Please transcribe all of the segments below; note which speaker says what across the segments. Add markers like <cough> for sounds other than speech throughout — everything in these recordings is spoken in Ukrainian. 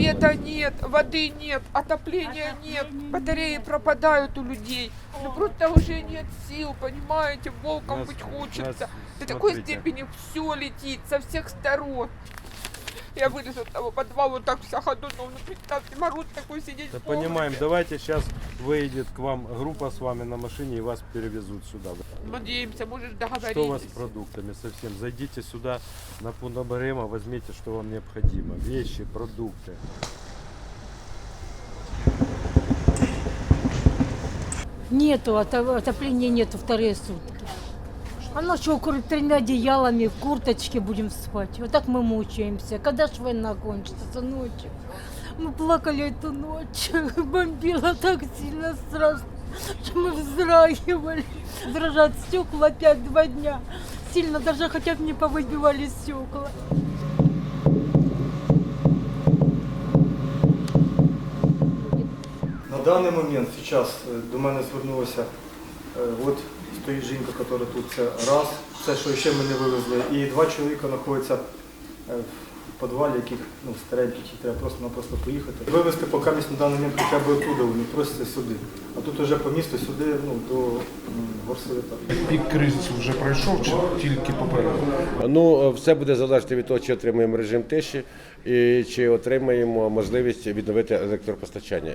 Speaker 1: Света нет, воды нет, отопления нет, батареи пропадают у людей. Ну просто уже нет сил, понимаете, волком
Speaker 2: Нас-
Speaker 1: быть хочется.
Speaker 2: нас-
Speaker 1: До такой степени все летит со всех сторон. Я вылезу из того подвала, вот так вся ходу, ну представьте, мороз такой сидеть.
Speaker 2: Да понимаем, давайте сейчас выйдет к вам группа с вами на машине и вас перевезут сюда.
Speaker 1: Надеемся, может
Speaker 2: Что у вас с продуктами совсем? Зайдите сюда на Пунабарема, возьмите, что вам необходимо. Вещи, продукты.
Speaker 3: Нету, ото- отопления нету вторые сутки. А ночью кур- тремя одеялами в курточке будем спать. Вот так мы мучаемся. Когда ж война кончится ночью? Мы плакали эту ночь. <laughs> Бомбило так сильно страшно, что мы вздрагивали. Дрожат стекла опять два дня. Сильно даже хотя бы не повыбивали стекла.
Speaker 4: На даний момент зараз е, до мене звернулося, е, от стоїть жінка, яка тут це раз, це що ще ми не вивезли, і два чоловіка знаходяться е, підвалі, яких ну, стареньких, їх треба просто-напросто поїхати. Вивезти поки місць на даний момент хоча б оттуда, вони просяться сюди. А тут вже по місту сюди, ну, до м, горсовета.
Speaker 5: Пік кризису вже пройшов чи тільки попереду?
Speaker 6: Ну, все буде залежати від того, чи отримаємо режим тиші і чи отримаємо можливість відновити електропостачання.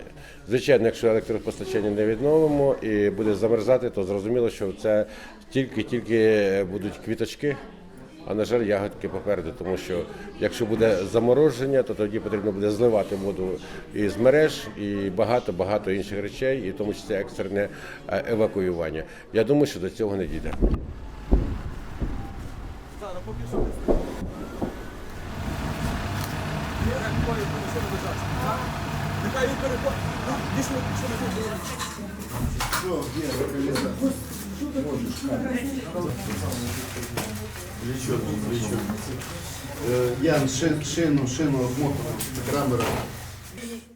Speaker 6: Звичайно, якщо електропостачання не відновимо і буде замерзати, то зрозуміло, що це тільки-тільки будуть квіточки. А на жаль, ягодки попереду, тому що якщо буде замороження, то тоді потрібно буде зливати воду із мереж і багато-багато інших речей, і в тому числі екстрене е, евакуювання. Я думаю, що до цього не дійде.
Speaker 7: Е, Ян, шину, шину обмотано камера.